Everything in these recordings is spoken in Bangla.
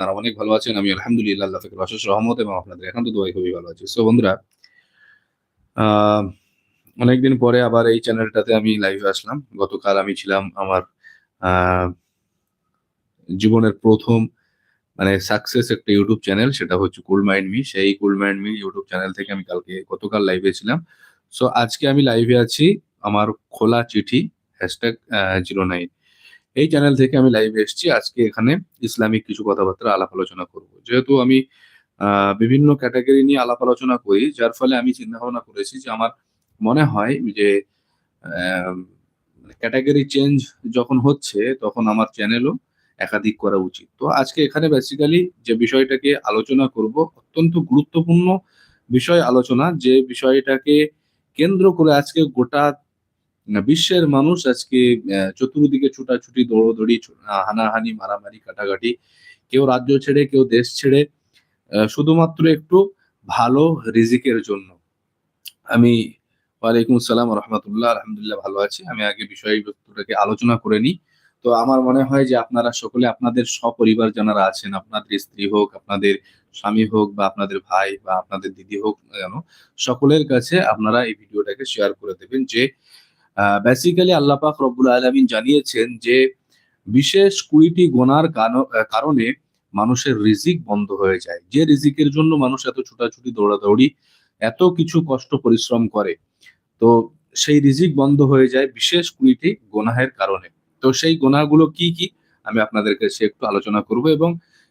তারা অনেক ভালো আছেন। আমি আলহামদুলিল্লাহ আল্লাহ অশেষ রহমত এবং আপনাদের একান্ত দোয়াই খুবই ভালো আছি। সো বন্ধুরা অনেকদিন পরে আবার এই চ্যানেলটাতে আমি লাইভে আসলাম। গতকাল আমি ছিলাম আমার জীবনের প্রথম মানে সাকসেস একটা ইউটিউব চ্যানেল সেটা হচ্ছে কুল মাইন্ড মি সেই cool mind me YouTube channel থেকে আমি কালকে, গতকাল লাইভে ছিলাম। সো আজকে আমি লাইভে আছি। আমার খোলা চিঠি হ্যাশট্যাগ জিরো নাইন এই চ্যানেল থেকে আমি লাইভে এসেছি। আজকে এখানে ইসলামিক কিছু কথাবার্তা আলাপ আলোচনা করব। যেহেতু আমি বিভিন্ন ক্যাটাগরি নিয়ে আলাপ আলোচনা করি, যার ফলে আমি চিন্তা ভাবনা করেছি যে আমার মনে হয় যে ক্যাটাগরি চেঞ্জ যখন হচ্ছে, তখন আমার চ্যানেলও একাধিক করা উচিত। তো আজকে এখানে বেসিক্যালি যে বিষয়টাকে আলোচনা করব, অত্যন্ত গুরুত্বপূর্ণ বিষয় আলোচনা, যে বিষয়টাকে কেন্দ্র করে আজকে গোটা বিশ্বের মানুষ আজকে চতুর্দিকে ছুটাছুটি, দৌড়দৌড়ি হানাহানি, মারামারি, কাটাকাটি, কেউ রাজ্য ছেড়ে, কেউ দেশ ছেড়ে শুধুমাত্র একটু ভালো রিজিকের জন্য। আমি ওয়ালাইকুম আসসালাম রহমতুল্লাহ, আলহামদুলিল্লাহ ভালো আছি। আমি আগে বিষয়বস্তুটাকে আলোচনা করে নিই। তো আমার মনে হয় যে আপনারা সকলে, আপনাদের সপরিবার যারা আছেন, আপনাদের স্ত্রী হোক, আপনাদের স্বামী হোক বা আপনাদের ভাই বা আপনাদের দিদি হোক কেন, সকলের কাছে আপনারা এই ভিডিওটাকে শেয়ার করে দেবেন যে বেসিক্যালি আল্লাহ পাক রব্বুল আলমিন জানিয়েছেন যে বিশেষ কুড়িটি গোনার কারণে মানুষের রিজিক বন্ধ হয়ে যায়। যে রিজিকের জন্য মানুষ এত ছুটাছুটি, দৌড়াদৌড়ি, এত কিছু কষ্ট, পরিশ্রম করে, তো সেই রিজিক বন্ধ হয়ে যায় বিশেষ কুড়িটি গোনাহের কারণে। তো সেই গোনাগুলো কি কি? আমি আপনাদের কাছে একটু আলোচনা করব এবং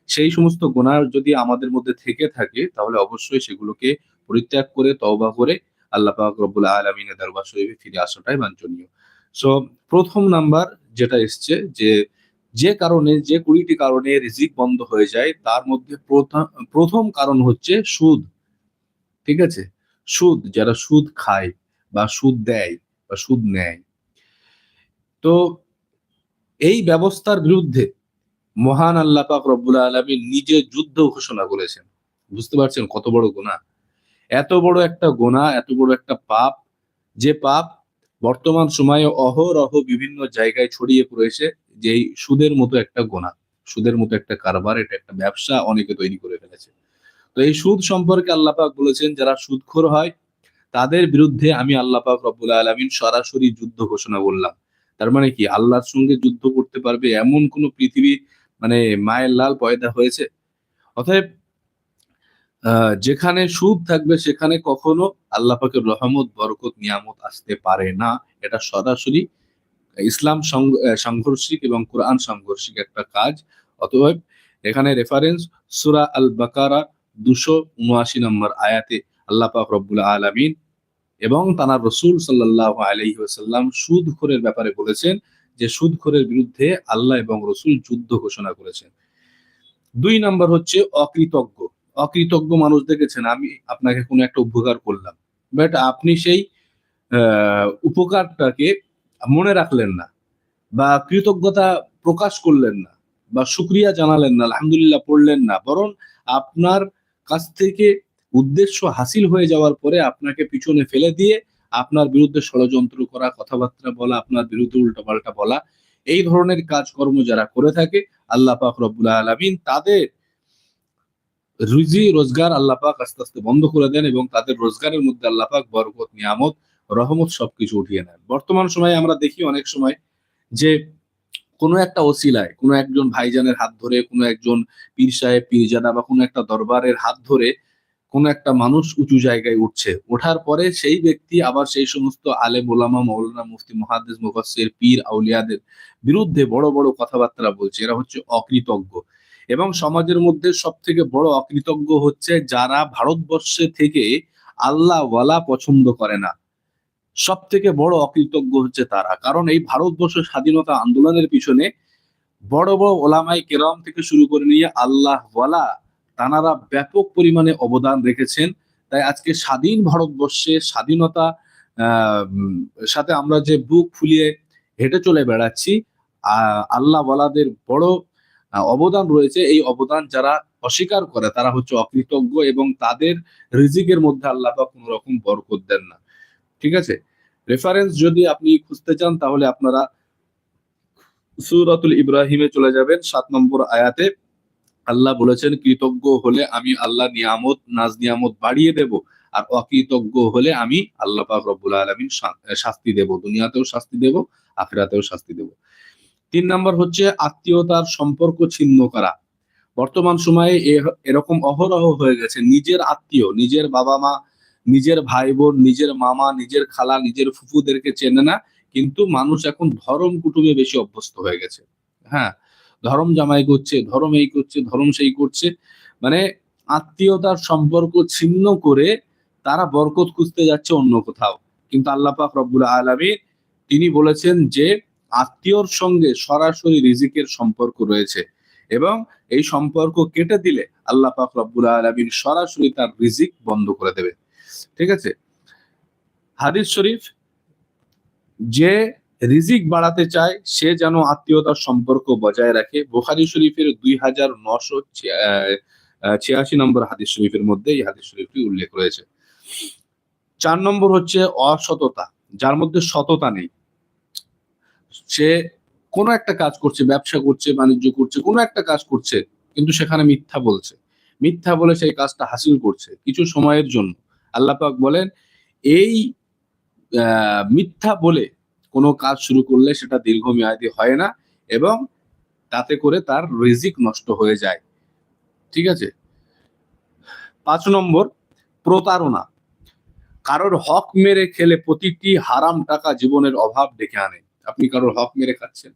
সেই সমস্ত গোনা যদি আমাদের মধ্যে থেকে থাকে, তাহলে অবশ্যই সেগুলোকে পরিত্যাগ করে, তওবা করে আল্লাহ পাক রব্বুল আলমিনের দরবার শরীফে ফিরে আসাটাই বাঞ্ছনীয়। সো প্রথম নাম্বার যেটা এসছে যে যে কারণে, যে কুড়িটি কারণে রিজিক বন্ধ হয়ে যায়, তার মধ্যে প্রথম কারণ হচ্ছে সুদ। ঠিক আছে? সুদ, যারা সুদ খায় বা সুদ দেয় বা সুদ নেয়। তো, এই ব্যবস্থার বিরুদ্ধে মহান আল্লাহ পাক রব্বুল আলমী নিজে যুদ্ধ ঘোষণা করেছেন। বুঝতে পারছেন কত বড় গোনা এত বড় একটা গোনা, এত বড় একটা পাপ, যে পাপ বর্তমান সময়ে অহরহ বিভিন্ন জায়গায় ছড়িয়ে পড়েছে, যে সুদের মতো একটা গোনা, সুদের মতো একটা কারবার, এটা একটা ব্যবসা অনেকে তৈরি করে ফেলেছে। তো এই সুদ সম্পর্কে আল্লাহ পাক বলেছেন, যারা সুদখোর হয়, তাদের বিরুদ্ধে আমি আল্লাহ পাক রব্বুল আলমিন সরাসরি যুদ্ধ ঘোষণা করলাম। তার মানে কি? আল্লাহর সঙ্গে যুদ্ধ করতে পারবে এমন কোন পৃথিবী মানে মায়ের লাল পয়দা হয়েছে? অতএব যেখানে সুদ থাকবে, সেখানে কখনো আল্লাহ পাকের রহমত, বরকত, নিয়ামত আসতে পারে না। এটা সরাসরি ইসলাম সাংঘর্ষিক এবং কোরআন সাংঘর্ষিক একটা কাজ। অতএব এখানে রেফারেন্স সুরা আল বাকারা দুশো উনআশি নম্বর আয়াতে আল্লাহ পাক রব্বুল আলামিন এবং তানার রসুল সাল্লাহ আলহি ওসাল্লাম সুদখোরের ব্যাপারে বলেছেন যে সুদখোরের বিরুদ্ধে আল্লাহ এবং রসুল যুদ্ধ ঘোষণা করেছেন। দুই নম্বর হচ্ছে অকৃতজ্ঞ। অকৃতজ্ঞ মানুষ দেখেছেন, আমি আপনাকে কোনো একটা উপকার করলাম। বাট আপনি সেই উপকারটাকে মনে রাখলেন না বা কৃতজ্ঞতা প্রকাশ করলেন না বা সুক্রিয়া জানালেন না, আলহামদুলিল্লাহ পড়লেন না, বরং আপনার কাছ থেকে উদ্দেশ্য হাসিল হয়ে যাওয়ার পরে আপনাকে পিছনে ফেলে দিয়ে আপনার বিরুদ্ধে ষড়যন্ত্র করা, কথাবার্তা বলা, আপনার বিরুদ্ধে উল্টোপাল্টা বলা, এই ধরনের কাজকর্ম যারা করে থাকে, আল্লাহ পাক রব্বুল আলমিন তাদের রুজি, রোজগার আল্লাহ পাক আস্তে আস্তে বন্ধ করে দেন এবং তাদের রোজগারের মধ্যে আল্লাহ পাক বরকত, নিয়ামত, রহমত সবকিছু উঠিয়ে নেন। বর্তমান সময়ে আমরা দেখি অনেক সময় যে কোনো একটা ওসিলায় কোনো একজন ভাইজানের হাত ধরে, কোনো একজন পীর সাহেব, পীরজাদা বা কোনো একটা দরবারের হাত ধরে কোনো একটা মানুষ উঁচু জায়গায় উঠছে। ওঠার পরে সেই ব্যক্তি আবার সেই সমস্ত আলে মোলামা মৌলানা, মুফতি, মহাদ্দেস, মুফাসসির, পীর, আউলিয়াদের বিরুদ্ধে বড় বড় কথাবার্তা বলছে। এরা হচ্ছে অকৃতজ্ঞ। এবং সমাজের মধ্যে সব থেকে বড় অকৃতজ্ঞ হচ্ছে যারা ভারতবর্ষে থেকে আল্লাহ ওয়ালা পছন্দ করে না। সব থেকে বড় অকৃতজ্ঞ হচ্ছে তারা। কারণ এই ভারতবর্ষ স্বাধীনতা আন্দোলনের পিছনে বড় বড় ওলামাই কেরাম থেকে শুরু করে নিয়ে আল্লাহ ওয়ালা তানারা ব্যাপক পরিমাণে অবদান রেখেছেন। তাই আজকে স্বাধীন ভারতবর্ষে স্বাধীনতা সাথে আমরা যে বুক ফুলিয়ে হেঁটে চলে বেড়াচ্ছি আল্লাহ ওয়ালাদের বড় অবদান রয়েছে। এই অবদান যারা অস্বীকার করে, তারা হচ্ছে অকৃতজ্ঞ এবং তাদের রিজিকের মধ্যে আল্লাহ কোনো রকম বরকত দেন না। ঠিক আছে? রেফারেন্স যদি আপনি খুঁজতে চান, তাহলে আপনারা সুরাতুল ইব্রাহিমে চলে যাবেন, সাত নম্বর আয়াতে। আল্লাহ বলেছেন, কৃতজ্ঞ হলে আমি আল্লাহ নিয়ামত, নাজ নিয়ামত বাড়িয়ে দেব, আর অকৃতজ্ঞ হলে আমি আল্লাহ পাক রব্বুল আলমিন শাস্তি দেব। দুনিয়াতেও শাস্তি দেব, আখিরাতেও শাস্তি দেব। তিন নম্বর হচ্ছে আত্মীয়তার সম্পর্ক ছিন্ন করা। বর্তমান সময়ে এরকম অহরহ হয়ে গেছে। নিজের আত্মীয়, নিজের বাবা মা নিজের ভাই বোন নিজের মামা, নিজের খালা, নিজের ফুফুদেরকে চেনে না, কিন্তু মানুষ এখন ধরম কুটুমে বেশি অভ্যস্ত হয়ে গেছে। হ্যাঁ ধরম জামাই করছে, ধরম এই করছে, ধরম সেই করছে। মানে আত্মীয়তার সম্পর্ক ছিন্ন করে তারা বরকত খুঁজতে যাচ্ছে অন্য কোথাও। কিন্তু আল্লাহ পাক রব্বুল আলমী তিনি বলেছেন যে আত্মীয়র সঙ্গে সরাসরি রিজিকের সম্পর্ক রয়েছে এবং এই সম্পর্ক কেটে দিলে আল্লাহ পাক রব্বুল আলমিন সরাসরি তার রিজিক বন্ধ করে দেবে। ঠিক আছে? হাদিস শরীফ, যে রিজিক বাড়াতে চায়, সে যেন আত্মীয়তার সম্পর্ক বজায় রাখে। বুখারি শরীফের দুই হাজার নশো ছিয়াশি নম্বর হাদিস শরীফের মধ্যে এই হাদিস শরীফটি উল্লেখ রয়েছে। চার নম্বর হচ্ছে অসততা, যার মধ্যে সততা নেই। সে কোনো একটা কাজ করছে, ব্যবসা করছে, বাণিজ্য করছে, কোনো একটা কাজ করছে, কিন্তু সেখানে মিথ্যা বলছে। মিথ্যা বলে সেই কাজটা হাসিল করছে কিছু সময়ের জন্য। আল্লাহ পাক বলেন, এই মিথ্যা বলে কোনো কাজ শুরু করলে সেটা দীর্ঘমেয়াদী হয় না এবং তাতে করে তার রিজিক নষ্ট হয়ে যায়। ঠিক আছে? পাঁচ নম্বর, প্রতারণা। কারোর হক মেরে খেলে প্রতিটি হারাম টাকা জীবনের অভাব ডেকে আনে। আপনি কারোর হক মেরে খাচ্ছেন।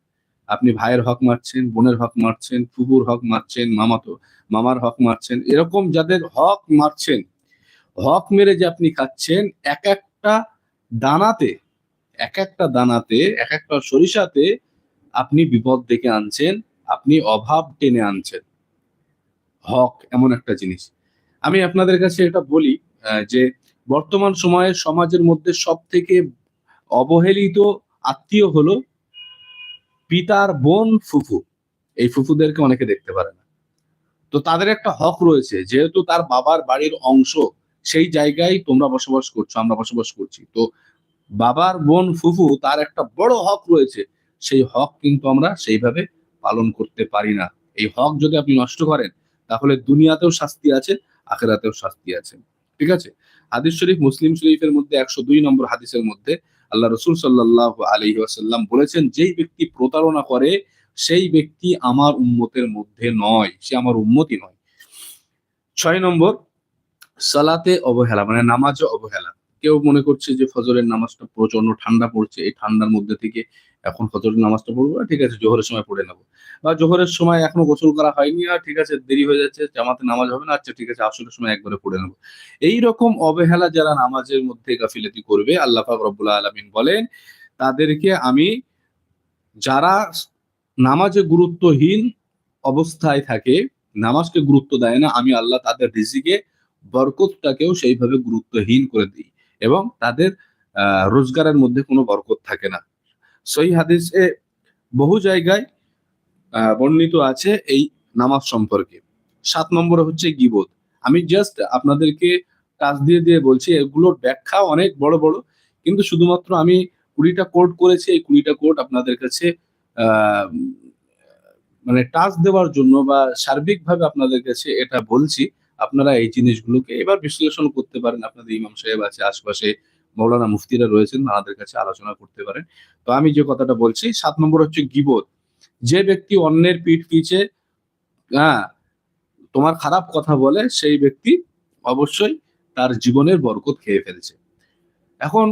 আপনি ভাইয়ের হক মারছেন, বোনের হক মারছেন ফুপুর হক মারছেন, মামাতো, মামার হক মারছেন, এরকম যাদের হক মারছেন, হক মেরে যে আপনি খাচ্ছেন, এক একটা দানাতে, এক একটা দানাতে, এক একটা সরিষাতে আপনি বিপদ ডেকে আনছেন, আপনি অভাব টেনে আনছেন। হক এমন একটা জিনিস। আমি আপনাদের কাছে এটা বলি যে বর্তমান সময়ে সমাজের মধ্যে সব থেকে অবহেলিত আত্মীয় হলো পিতার বোন ফুফু। এই ফুফুদেরকে অনেকে দেখতে পারে না। তো তাদের একটা হক রয়েছে, যেহেতু তার বাবার বাড়ির অংশ, সেই জায়গায় তোমরা বসবাস করছ, আমরা বসবাস করছি। তো বাবার বোন ফুফু, তার একটা বড় হক রয়েছে, সেই হক কিন্তু আমরা সেইভাবে পালন করতে পারি না। এই হক যদি আপনি নষ্ট করেন, তাহলে দুনিয়াতেও শাস্তি আছে, আখেরাতেও শাস্তি আছে। ঠিক আছে? হাদিস শরীফ মুসলিম শরীফের মধ্যে একশো দুই নম্বর হাদিসের মধ্যে আল্লাহ রসুল সাল্লাহ আলহি আসাল্লাম বলেছেন, যেই ব্যক্তি প্রতারণা করে, সেই ব্যক্তি আমার উম্মতের মধ্যে নয়, সে আমার উন্মতি নয়। ছয় নম্বর, সালাতে অবহেলা মানে নামাজে অবহেলা। কেউ মনে করছে যে ফজরের নামাজটা প্রচণ্ড ঠান্ডা পড়ছে, এই ঠান্ডার মধ্যে থেকে এখন ফজরের নামাজটা পড়ব, ঠিক আছে, জোহরের সময় পড়ে নেব। বা জোহরের সময় এখনও গোসল করা হয়নি, আর ঠিক আছে, দেরি হয়ে যাচ্ছে, জামাতে নামাজ হবে না আচ্ছা ঠিক আছে, আসরের সময় একবারে পড়ে নেব। এই রকম অবহেলা যারা নামাজের মধ্যে গাফিলাতি করবে, আল্লাহ পাক রব্বুল আলমিন বলেন, তাদেরকে আমি যারা নামাজে গুরুত্বহীন অবস্থায় থাকে, নামাজকে গুরুত্ব দেয় না, আমি আল্লাহ তাদের রিজিকে, বরকতটাকেও সেইভাবে গুরুত্বহীন করে দিই। এবং তাদের রোজগারের মধ্যে কোনো বরকত থাকে না। সই হাদিসে বহু জায়গায় বর্ণিত আছে এই নামাজ সম্পর্কে। সাত নম্বরে হচ্ছে গিবত। আমি জাস্ট আপনাদেরকে কাজ দিয়ে দিয়ে বলছি এগুলোর ব্যাখ্যা অনেক বড় বড়, কিন্তু শুধুমাত্র আমি কুড়িটা কোড করেছি, এই কুড়িটা কোড আপনাদের কাছে মানে টাচ দেওয়ার জন্য বা সার্বিকভাবে আপনাদের কাছে এটা বলছি। আপনারা এই জিনিসগুলোকে এবার বিশ্লেষণ করতে পারেন। আপনাদের ইমাম সাহেব আছে, আশপাশে মৌলানা মুফতিরা রয়েছেন তাদের কাছে আলোচনা করতে পারেন। তো আমি যে কথাটা বলছি, সাত নম্বর হচ্ছে গিবত। যে ব্যক্তি অন্যের পিঠ পিছে হ্যাঁ তোমার খারাপ কথা বলে, সেই ব্যক্তি অবশ্যই তার জীবনের বরকত খেয়ে ফেলছে। এখন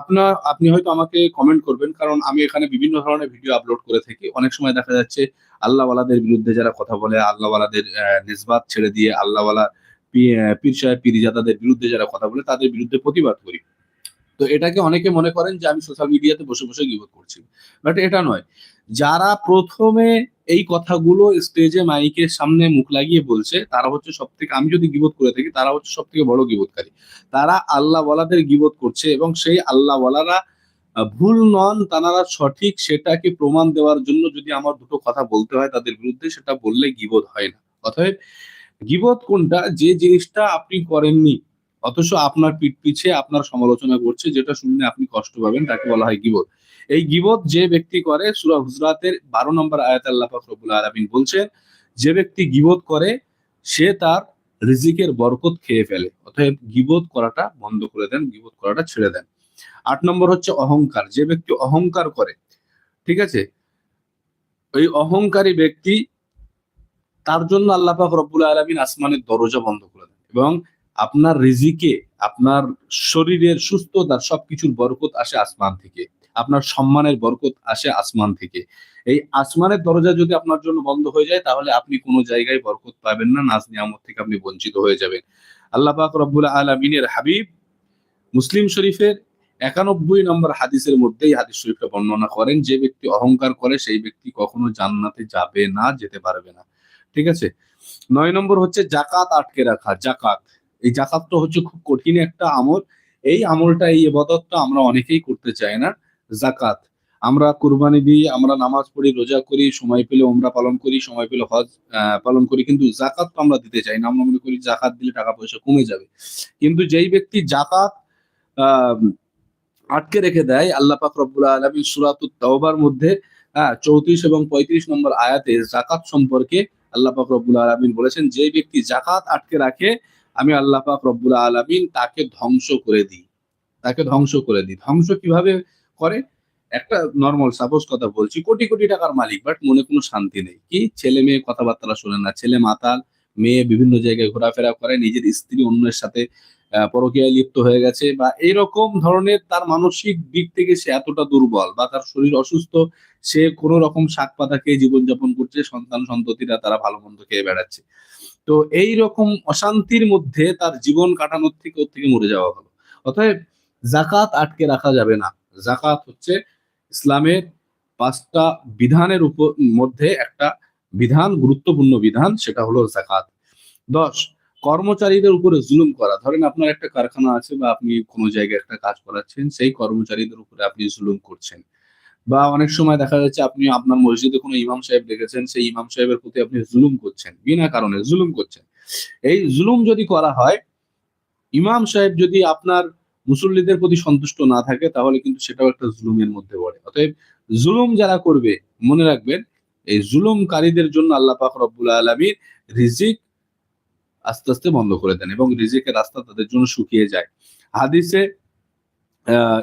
আপনার আপনি হয়তো আমাকে কমেন্ট করবেন, কারণ আমি এখানে বিভিন্ন ধরনের ভিডিও আপলোড করে থাকি। অনেক সময় দেখা যাচ্ছে আল্লাহওয়ালাদের বিরুদ্ধে যারা কথা বলে, আল্লাহওয়ালাদের নিসবাত ছেড়ে দিয়ে আল্লাহওয়ালা পীর সাহেব, পিরিজাদাদের বিরুদ্ধে যারা কথা বলে, তাদের বিরুদ্ধে প্রতিবাদ করি। তো এটাকে অনেকে মনে করেন যে আমি সোশ্যাল মিডিয়াতে বসে বসে গিবত করছি। বাট এটা নয়। যারা প্রথমে এই কথাগুলো স্টেজে মাইকের সামনে মুখ লাগিয়ে বলছে, তারা হচ্ছে সব থেকে আমি যদি গিবত করে থাকি, তারা হচ্ছে সব থেকে বড় গিবতকারী। তারা আল্লাহ ওয়ালাদের গিবত করছে এবং সেই আল্লাহ ওয়ালারা ভুল নন, তারা সঠিক সেটাকে প্রমাণ দেওয়ার জন্য যদি আমার দুটো কথা বলতে হয় তাদের বিরুদ্ধে, সেটা বললে গিবত হয় না। অতএব গিবত কোনটা? যে জিনিসটা আপনি করেননি অথচ আপনার পিঠ পিছে আপনার সমালোচনা করছে, যেটা শুনলে আপনি কষ্ট পাবেন, তাকে বলা হয় গিবত। এই গিবত যে ব্যক্তি করে, সূরা হুজরাতের বারো নম্বর আয়াত আল্লাহ রব্বুল আলামিন বলছেন, যে ব্যক্তি গিবোধ করে, সে তার রিজিকের বরকত খেয়ে ফেলে। অতএব গিবোধ করাটা বন্ধ করে দেন গিবোধ করাটা ছেড়ে দেন। আট নম্বর হচ্ছে অহংকার। যে ব্যক্তি অহংকার করে, ঠিক আছে? ওই অহংকারী ব্যক্তি, তার জন্য আল্লাহ পাক আলমিন আসমানের দরজা বন্ধ করে দেন এবং আপনার রিজিকে, আপনার শরীরের সুস্থতার সবকিছুর বরকত আসে আসমান থেকে। আপনার সম্মানের বরকত আসে আসমান থেকে। এই আসমানের দরজা যদি আপনার জন্য বন্ধ হয়ে যায়, তাহলে আপনি কোনো জায়গায় বরকত পাবেন না, নাজ নিয়ামত থেকে আপনি বঞ্চিত হয়ে যাবেন। আল্লাহ পাক রব্বুল আলমিনের হাবিব মুসলিম শরীফের একানব্বই নম্বর হাদিসের মধ্যেই হাদিস শরীফটা বর্ণনা করেন, যে ব্যক্তি অহংকার করে, সেই ব্যক্তি কখনো জান্নাতে যাবে না, যেতে পারবে না। ঠিক আছে? নয় নম্বর হচ্ছে জাকাত আটকে রাখা, জাকাত। এই জাকাতটা হচ্ছে খুব কঠিন একটা আমল। এই আমলটা, এই এবাদতটা আমরা অনেকেই করতে চাই না। জাকাত। আমরা কুরবানি দিই, আমরা নামাজ পড়ি, রোজা করি, সময় পেলে ওমরা পালন করি, সময় পেলে হজ পালন করি, কিন্তু জাকাত আমরা দিতে চাই না। আমরা মনে করি জাকাত দিলে টাকা পয়সা কমে যাবে। কিন্তু যেই ব্যক্তি জাকাত আটকে রেখে দেয়, আল্লাহ পাক রব্বুল আলমী সুরাতুত তাওবার মধ্যে হ্যাঁ চৌত্রিশ এবং পঁয়ত্রিশ নম্বর আয়াতে জাকাত সম্পর্কে আল্লাহ পাক রব্বুল আলমিন বলেছেন, যে ব্যক্তি জাকাত আটকে রাখে আমি আল্লাহ পাক রব্বুল আলমিন তাকে ধ্বংস করে দিই। তাকে ধ্বংস করে দিই। ধ্বংস কীভাবে করে? একটা নর্মাল সাপোজ কথা বলছি, কোটি কোটি টাকার মালিক বাট মনে কোনো শান্তি নেই। কি? ছেলে মেয়ে কথাবার্তা শোনে না। ছেলে মাতাল, মেয়ে বিভিন্ন জায়গায় ঘোরাফেরা করে, নিজের স্ত্রী অন্যের সাথে পরকীয়ায় লিপ্ত হয়ে গেছে, বা এইরকম ধরনের তার মানসিক দিক থেকে সে এতটা দুর্বল, বা তার শরীর অসুস্থ, সে কোনো রকম শাক পাতা খেয়ে জীবনযাপন করছে সন্তান সন্ততিরা তারা ভালো মন্দ খেয়ে বেড়াচ্ছে। তো এই রকম অশান্তির মধ্যে তার জীবন কাটানোর থেকে ওর থেকে মরে যাওয়া হলো। অতএব জাকাত আটকে রাখা যাবে না। জাকাত হচ্ছে ইসলামের পাঁচটা বিধানের উপর, মধ্যে একটা বিধান, গুরুত্বপূর্ণ বিধান, সেটা হলো জাকাত। দশ, কর্মচারীদের উপরে জুলুম করা। ধরেন আপনার একটা কারখানা আছে বা আপনি কোনো জায়গায় একটা কাজ করাচ্ছেন, সেই কর্মচারীদের উপরে আপনি জুলুম করছেন। বা অনেক সময় দেখা যাচ্ছে আপনি আপনার মসজিদে কোনো ইমাম সাহেব দেখেছেন সেই ইমাম সাহেবের প্রতি আপনি জুলুম করছেন, বিনা কারণে জুলুম করছেন। এই জুলুম যদি করা হয়, ইমাম সাহেব যদি আপনার মুসল্লিদের প্রতি সন্তুষ্ট না থাকে, তাহলে কিন্তু সেটাও একটা জুলুমের মধ্যে পড়ে। অতএব জুলুম যারা করবে, মনে রাখবেন, এই জুলুমকারীদের জন্য আল্লাহ পাক রব্বুল আলমীর রিজিক আস্তে আস্তে বন্ধ করে দেন এবং রিজিকের রাস্তা তাদের জন্য শুকিয়ে যায়। হাদিসে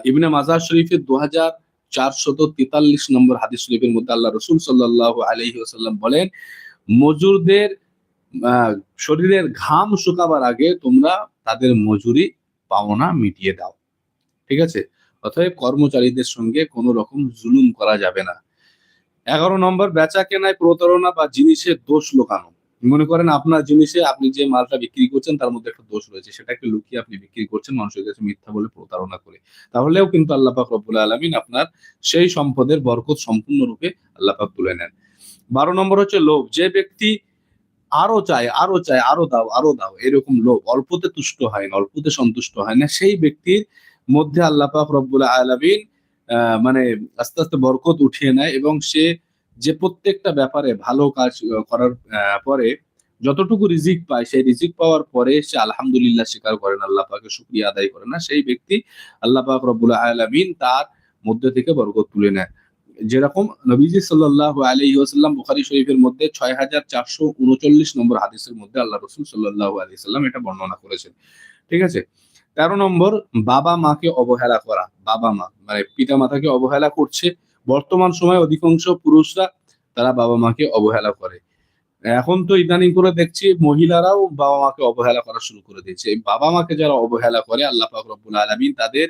ইবনে মাজার শরীফের দু হাজার চারশত তেতাল্লিশ নম্বর হাদিস শরীফের মধ্যে আল্লাহ রসুল সাল্লাহ আলহি আসাল্লাম বলেন, মজুরদের শরীরের ঘাম শুকাবার আগে তোমরা তাদের মজুরি পাওনা মিটিয়ে দাও। ঠিক আছে? অতএব কর্মচারীদের সঙ্গে কোনো রকম জুলুম করা যাবে না। এগারো নম্বর, বেচা কেনায় প্রতারণা বা জিনিসের দোষ লোকানো। মনে করেন আপনার জিনিসে আপনি যে মালটা বিক্রি করছেন, তার মধ্যে একটা দোষ রয়েছে। সেটাকে লুকিয়ে আপনি বিক্রি করছেন, মানুষের কাছে মিথ্যা বলে প্রতারণা করে। তাহলেও কিন্তু আল্লাহ পাক রব্বুল আলমিন আপনার সেই সম্পদের বরকত সম্পূর্ণরূপে আল্লাহ তুলে নেন। বারো নম্বর হচ্ছে লোভ। যে ব্যক্তি আরও চায় আরও চায়, আরও দাও আরও দাও, এরকম লোভ, অল্পতে তুষ্ট হয় না, অল্পতে সন্তুষ্ট হয় না, সেই ব্যক্তির মধ্যে আল্লাহ পাক রব্বুল আলমিন মানে আস্তে আস্তে বরকত উঠিয়ে নেয় এবং সে যে প্রত্যেকটা ব্যাপারে ভালো কাজ করার পরে যতটুকু রিজিক পায়, সেই রিজিক পাওয়ার পরে সে আলহামদুলিল্লাহ স্বীকার করেন, আল্লাহ পাকে শুক্রিয়া আদায় করে না সেই ব্যক্তি আল্লাহ পাক আলমিন তার মধ্যে থেকে বরকত তুলে নেয় যেরকম নবীজি সাল্লাহ আলী বুখারি শরীফের মধ্যে ছয় হাজার চারশো উনচল্লিশ নম্বর হাদিসের মধ্যে আল্লাহ রসুল সাল্লাহ আলী এটা বর্ণনা করেছেন। ঠিক আছে? তেরো নম্বর, বাবা মাকে অবহেলা করা। বাবা মা মানে পিতা মাতাকে অবহেলা করছে। বর্তমান সময়ে অধিকাংশ পুরুষরা তারা বাবা মাকে অবহেলা করে। এখন তো ইদানিং করে দেখছি মহিলারাও বাবা মাকে অবহেলা করা শুরু করে দিয়েছে। এই বাবা মাকে যারা অবহেলা করে, আল্লাহ পাক রব্বুল আলমিন তাদের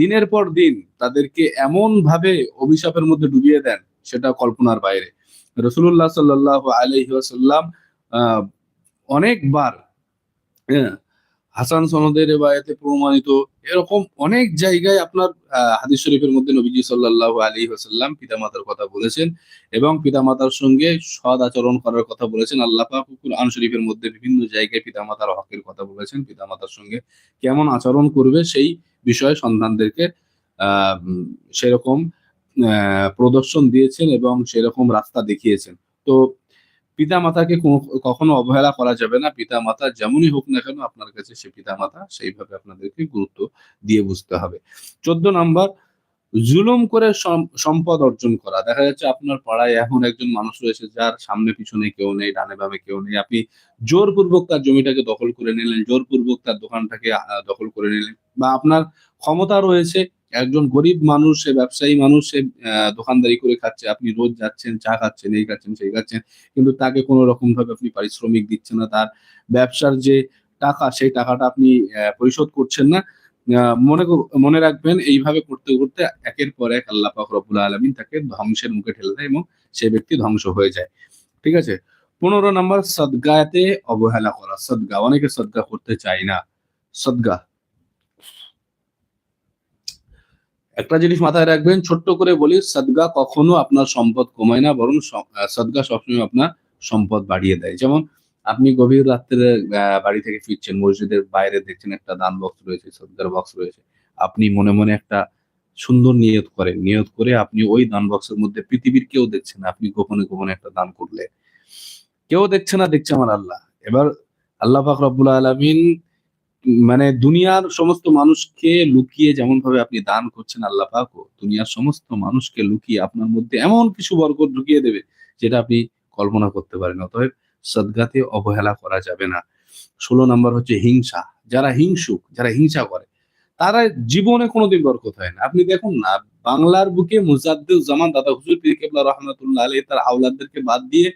দিনের পর দিন তাদেরকে এমন ভাবে অভিশাপের মধ্যে ডুবিয়ে দেন, সেটা কল্পনার বাইরে। রসুল্লাহ সাল্লাহ আহ, অনেকবার হ্যাঁ হাসান সনদের রেবায়তে প্রমাণিত এরকম অনেক জায়গায় আপনার হাদিস শরীফের মধ্যে নবীজি সাল্লাল্লাহু আলাইহি ওয়াসাল্লাম পিতামাতার কথা বলেছেন এবং পিতামাতার সঙ্গে সদ আচরণ করার কথা বলেছেন। আল্লাহ পাক কুরআন শরীফের মধ্যে বিভিন্ন জায়গায় পিতামাতার হকের কথা বলেছেন। পিতামাতার সঙ্গে কেমন আচরণ করবে সেই বিষয়ে সন্তানদেরকে, আহ সেরকম প্রদর্শন দিয়েছেন এবং সেরকম রাস্তা দেখিয়েছেন। তো পিতা মাতাকে কখনো অবহেলা করা যাবে না। পিতা মাতা যেমনই হোক না কেন আপনার কাছে সে পিতা মাতা সেইভাবে আপনাদেরকে গুরুত্ব দিয়ে বুঝতে হবে। চোদ্দ নাম্বার, জুলুম করে সম্পদ অর্জন করা। দেখা যাচ্ছে আপনার পাড়ায় এমন একজন মানুষ রয়েছে যার সামনে পিছনে কেউ নেই, ডানে বামে কেউ নেই। আপনি জোরপূর্বক তার জমিটাকে দখল করে নিলেন, জোরপূর্বক তার দোকানটাকে দখল করে নিলেন বা আপনার ক্ষমতা রয়েছে। একজন গরিব মানুষ, সে ব্যবসায়ী মানুষ, সে দোকানদারি করে খাচ্ছে, আপনি রোজ যাচ্ছেন, চা খাচ্ছেন, এই খাচ্ছেন, সেই খাচ্ছেন, কিন্তু তাকে কোনো রকম ভাবে আপনি পারিশ্রমিক দিচ্ছেন না। তার ব্যবসার যে টাকা, সেই টাকাটা আপনি পরিশোধ করছেন না। মনে মনে রাখবেন, এইভাবে করতে করতে একের পর এক আল্লাহ পাক রব্বুল আলমিন তাকে ধ্বংসের মুখে ঠেলে দেয় এবং সে ব্যক্তি ধ্বংস হয়ে যায়। ঠিক আছে? পনেরো নম্বর, সদগাতে অবহেলা করা। সদগা, অনেকে সদগা করতে চায় না। সদগা। একটা জিনিস মাথায় রাখবেন, ছোট্ট করে বলি, সদগা কখনো আপনার সম্পদ কমায় না, বরং সদগা সবসময় আপনার সম্পদ বাড়িয়ে দেয়। যেমন আপনি গভীর রাত্রে বাড়ি থেকে ফিরছেন, মসজিদের বাইরে দেখছেন একটা দান বক্স রয়েছে, সদগার বক্স রয়েছে। আপনি মনে মনে একটা সুন্দর নিয়ত করেন। নিয়ত করে আপনি ওই দান বক্সের মধ্যে পৃথিবীর কেউ দেখছে না, আপনি গোপনে গোপনে একটা দান করলে। কেউ দেখছে না, দেখছে আমার আল্লাহ। এবার আল্লাহ পাক আলমিন মানে দুনিয়ার সমস্ত মানুষকে লুকিয়ে যেমন ভাবে আপনি দান করছেন আল্লাহ পাকও, দুনিয়ার সমস্ত মানুষকে লুকিয়ে আপনার মধ্যে এমন কিছু বরকত ঢুকিয়ে দেবে যেটা আপনি কল্পনা করতে পারেন। অতএব সদগাতে অবহেলা করা যাবে না। ষোলো নম্বর হচ্ছে হিংসা। যারা হিংসুক, যারা হিংসা করে, তারা জীবনে কোনোদিন বরকত হয় না। আপনি দেখুন না, বাংলার বুকে মুজাদ্দুল জামান দাদা হুজুর রহমাতুল্লাহ আলী তার আওলাদদেরকে বাদ দিয়ে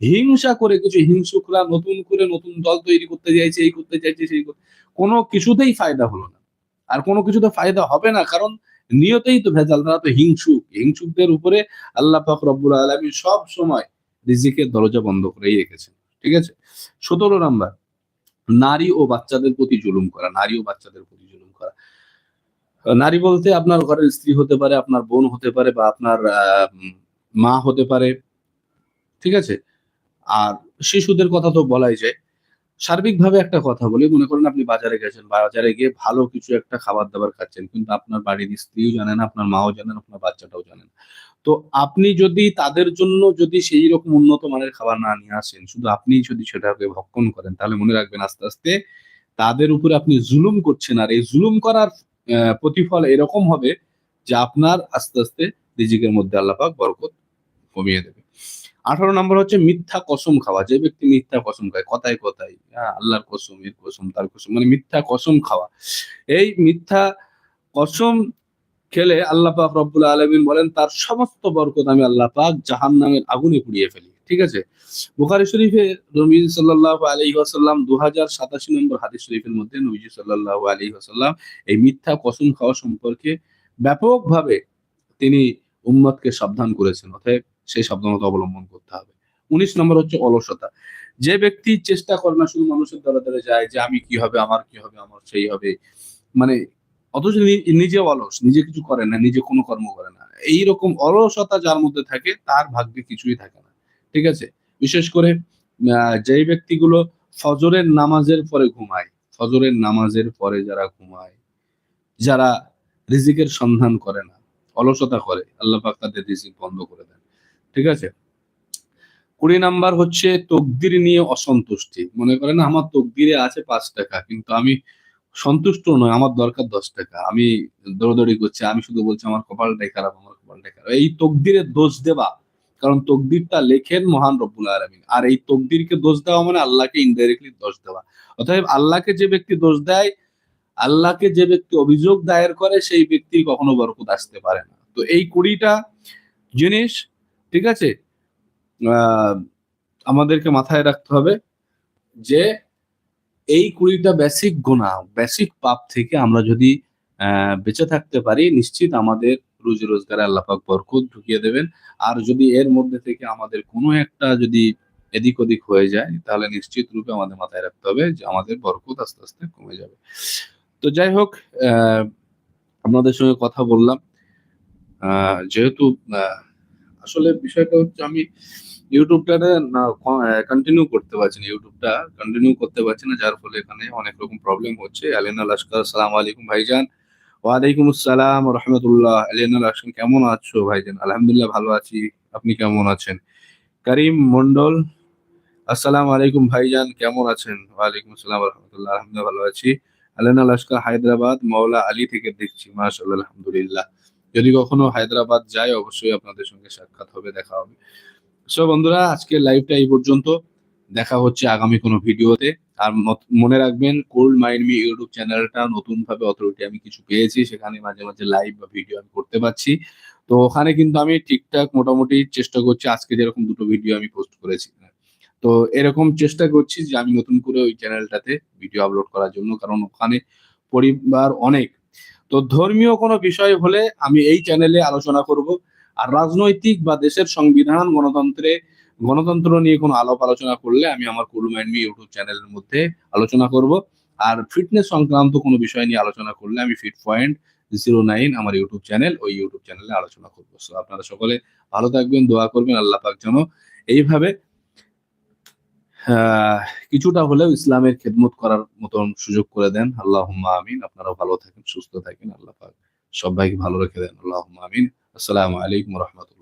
হিংসা করে কিছু হিংসুকরা নতুন করে নতুন দল তৈরি করতে চাইছে, এই করতে চাইছে, সেই কোনো কিছুতেই ফায়দা হলো না। আর কোনো কিছুতে ফায়দা হবে না, কারণ নিয়তেই তো ভেজাল, তারা তো হিংসুক। হিংসুকদের উপরে আল্লাহ পাক রব্বুল আলমী সব সময় রিজিকের দরজা বন্ধ করেই রেখেছেন, ঠিক আছে? সতেরো নাম্বার, নারী ও বাচ্চাদের প্রতি জুলুম করা, নারী ও বাচ্চাদের প্রতি জুলুম করা। নারী বলতে আপনার ঘরের স্ত্রী হতে পারে, আপনার বোন হতে পারে বা আপনার মা হতে পারে, ঠিক আছে? আর শিশুদের কথা তো বলাই যায়। সার্বিকভাবে একটা কথা বলি, মনে করেন আপনি বাজারে গেছেন, বাজারে গিয়ে ভালো কিছু একটা খাবার দাবার খাচ্ছেন, কিন্তু আপনার বাড়ির স্ত্রীও জানে না, আপনার মাও জানেন আপনার বাচ্চাটাও জানেন তো আপনি যদি তাদের জন্য যদি সেই রকম উন্নত মানের খাবার না নিয়ে আসেন, শুধু আপনি যদি সেটাকে ভক্ষণ করেন, তাহলে মনে রাখবেন আস্তে আস্তে তাদের উপরে আপনি জুলুম করছেন, আর এই জুলুম করার প্রতিফল এরকম হবে যে আপনার আস্তে আস্তে রিজিকের মধ্যে আল্লাপাক বরকত কমিয়ে দেবে। আঠারো নম্বর হচ্ছে মিথ্যা কসম খাওয়া। যে ব্যক্তি মিথ্যা কসম খায়, কথায় কথায় হ্যাঁ আল্লাহর কসম, এর কসম, তার কসম মানে মিথ্যা কসম খাওয়া। এই মিথ্যা কসম খেলে আল্লাহ পাক রব্বুল আলমিন বলেন, তার সমস্ত বরকত আমি আল্লাহ পাক জাহান নামের আগুনে পুড়িয়ে ফেলি। ঠিক আছে? বুখারি শরীফে নবী সাল্লাহ আলী আসাল্লাম দু হাজার সাতাশি নম্বর হাদিস শরীফের মধ্যে নবীজি সাল্লাহ আলী আসাল্লাম এই মিথ্যা কসম খাওয়া সম্পর্কে ব্যাপকভাবে তিনি উম্মতকে সাবধান করেছেন। অতএব সেই সাবধানতা অবলম্বন করতে হবে। উনিশ নম্বর হচ্ছে অলসতা। যে ব্যক্তি চেষ্টা করে না শুধু মানুষের দ্বারা দ্বারা যায় যে আমি কি হবে, আমার কি হবে, আমার সেই হবে মানে অথচ নিজে অলস, নিজে কিছু করে না, নিজে কোনো কর্ম করে না। এই রকম অলসতা যার মধ্যে থাকে, তার ভাগ্যে কিছুই থাকে না। ঠিক আছে? বিশেষ করে যেই ব্যক্তিগুলো ফজরের নামাজের পরে ঘুমায়, ফজরের নামাজের পরে যারা ঘুমায়, যারা রিজিকের সন্ধান করে না, অলসতা করে, আল্লাহ পাক তাদের রিজিক বন্ধ করে দেন। ঠিক আছে? কুড়ি নাম্বার হচ্ছে তকদির নিয়ে অসন্তুষ্টি। মনে করেন আমার তকদিরে আছে পাঁচ টাকা, কিন্তু আমি সন্তুষ্ট নয় আমার দরকার দশ টাকা। আমি দৌড়দৌড়ি করছি, আমি শুধু বলছি আমার কপালটাই খারাপ, আমার কপালটাই খারাপ। এই তকদিরে দোষ দেবা, কারণ তকদিরটা লেখেন মহান রব্বুল আলমিন। আর এই তকদিরকে দোষ দেওয়া মানে আল্লাহকে ইনডাইরেক্টলি দোষ দেওয়া। অতএব আল্লাহকে যে ব্যক্তি দোষ দেয়, আল্লাহকে যে ব্যক্তি অভিযোগ দায়ের করে, সেই ব্যক্তি কখনো বরকত আসতে পারে না। তো এই কুড়িটা জিনিস ঠিক আছে? আমাদেরকে মাথায় রাখতে হবে যে এই কুড়িটা বেসিক গুণা বেসিক পাপ থেকে আমরা যদি বেঁচে থাকতে পারি নিশ্চিত আমাদের রুজি রোজগারে আল্লাপাক বরকত ঢুকিয়ে দেবেন। আর যদি এর মধ্যে থেকে আমাদের কোনো একটা যদি এদিক ওদিক হয়ে যায় তাহলে নিশ্চিত রূপে আমাদের মাথায় রাখতে হবে যে আমাদের বরকত আস্তে আস্তে কমে যাবে। তো যাই হোক আপনাদের সঙ্গে কথা বললাম। যেহেতু আহ, আসলে বিষয়টা হচ্ছে আমি ইউটিউবটা কন্টিনিউ করতে পারছি না, ইউটিউবটা কন্টিনিউ করতে পারছি না, যার ফলে এখানে অনেক রকম প্রবলেম হচ্ছে। আলিনা লস্কর সালাম আলাইকুম ভাইজান। ওয়ালাইকুম আসসালাম রহমতুল্লাহ। আলিনা লস্কর, কেমন আছো ভাইজান? আলহামদুলিল্লাহ ভালো আছি। আপনি কেমন আছেন? করিম মন্ডল আসসালামু আলাইকুম ভাইজান, কেমন আছেন? ওয়ালাইকুম আসসালাম রহমতুল্লাহ, আলহামদুলিল্লাহ ভালো আছি। আলিনা লস্কর, হায়দ্রাবাদ মৌলা আলী থেকে দেখছি, মাশাআল্লাহ, আলহামদুলিল্লাহ। যদি কখনো হায়দ্রাবাদ যাই অবশ্যই আপনাদের সঙ্গে সাক্ষাৎ হবে, দেখা হবে। সো বন্ধুরা, আজকের লাইভটা এই পর্যন্ত। দেখা হচ্ছে আগামী কোনো ভিডিওতে আর মনে রাখবেন কোল্ড মাইন্ড মি ইউটিউব চ্যানেলটা নতুন ভাবে অথরিটি আমি কিছু পেয়েছি, সেখানে মাঝে মাঝে লাইভ বা ভিডিও আমি করতে পারছি। তো ওখানে কিন্তু আমি ঠিকঠাক মোটামুটি চেষ্টা করছি, আজকে যেরকম দুটো ভিডিও আমি পোস্ট করেছি। তো এরকম চেষ্টা করছি যে আমি নতুন করে ওই চ্যানেলটাতে ভিডিও আপলোড করার জন্য, কারণ ওখানে পরিবার অনেক তো ধর্মীয় কোনো বিষয় হলে আমি এই চ্যানেলে আলোচনা করব। আর রাজনৈতিক বা দেশের সংবিধান, গণতন্ত্রে, গণতন্ত্র নিয়ে কোনো আলাপ আলোচনা করলে আমি আমার কুলু মাইন্ড মি ইউটিউব চ্যানেলের মধ্যে আলোচনা করব। আর ফিটনেস সংক্রান্ত কোনো বিষয় নিয়ে আলোচনা করলে আমি ফিট পয়েন্ট জিরো নাইন আমার ইউটিউব চ্যানেল ওই ইউটিউব চ্যানেলে আলোচনা করব। সো আপনারা সকলে ভালো থাকবেন, দোয়া করবেন, আল্লাহ পাক যেন এইভাবে কিছুটা হলেও ইসলামের খেদমত করার মতন সুযোগ করে দেন। আল্লাহ আমিন। আপনারা ভালো থাকেন, সুস্থ থাকেন। আল্লাহ সবাইকে ভালো রেখে দেন। আল্লাহ আমিন। আসসালামু আলাইকুম রহমতুল্লাহ।